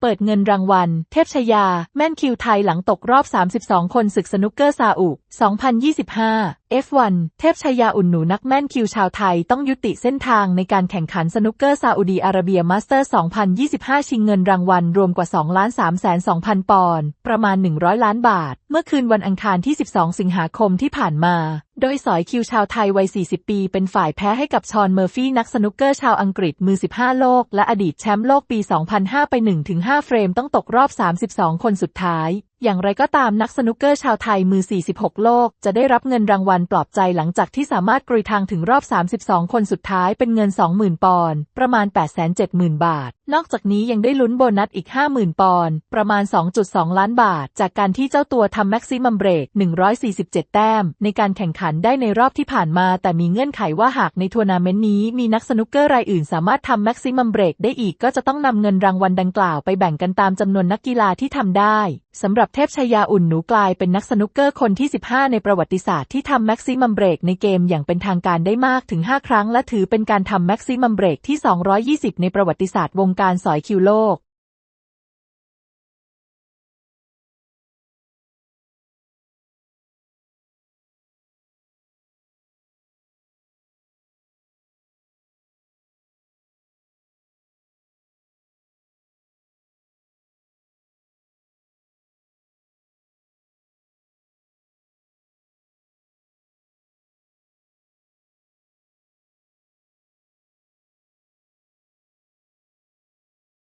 เปิดเงินรางวัล เทพชยา แม่นคิวไทยหลังตกรอบ 32 คนศึกสนุกเกอร์ซาอุ 2025 F1 เทพชยาอุ่นหนูนักแม่นคิวชาวไทยต้องยุติเส้นทางในการแข่งขันสนุกเกอร์ซาอุดีอาระเบียมาสเตอร์ 2025 ชิงเงินรางวัลรวมกว่า 2 ล้าน3แสน2,000 ปอนด์ ประมาณ 100 ล้านบาท เมื่อคืนวันอังคารที่ 12 สิงหาคมที่ผ่านมา โดยสอยคิวชาวไทยวัย 40 ปี เป็นฝ่ายแพ้ให้กับชอนเมอร์ฟี่นักสนุกเกอร์ชาวอังกฤษมือ 15 โลก และอดีตแชมป์โลกปี 2005 ไป 1-5 เฟรมต้องตกรอบ 32 คนสุดท้ายอย่างไรก็ตามนักสนุกเกอร์ชาวไทยมือ 46 โลก จะได้รับเงินรางวัลปลอบใจหลังจากที่สามารถกรุยทางถึงรอบ 32 คนสุดท้ายเป็นเงิน 20,000 ปอนด์ประมาณ 870,000 บาท นอกจากนี้ยังได้ลุ้นโบนัสอีก 50,000 ปอนด์ประมาณ 2.2 ล้านบาท จากการที่เจ้าตัวทำแม็กซิมัมเบรก 147 แต้ม ในการแข่งขันได้ในรอบที่ผ่านมา แต่มีเงื่อนไขว่าหากในทัวร์นาเมนต์นี้มีนักสนุกเกอร์รายอื่น สามารถทำแม็กซิมัมเบรกได้อีกก็จะต้องนำเงินรางวัลดังกล่าวไปแบ่งกันตามจำนวนนักกีฬาที่ทำได้สำหรับเทพชยาอุ่นหนูกลายเป็นนักสนุกเกอร์คนที่ 15 ในประวัติศาสตร์ที่ทำแม็กซิมัมเบรกในเกมอย่างเป็นทางการได้มากถึง 5 ครั้ง และถือเป็นการทำแม็กซิมัมเบรกที่ 220 ในประวัติศาสตร์วงการสอยคิวโลก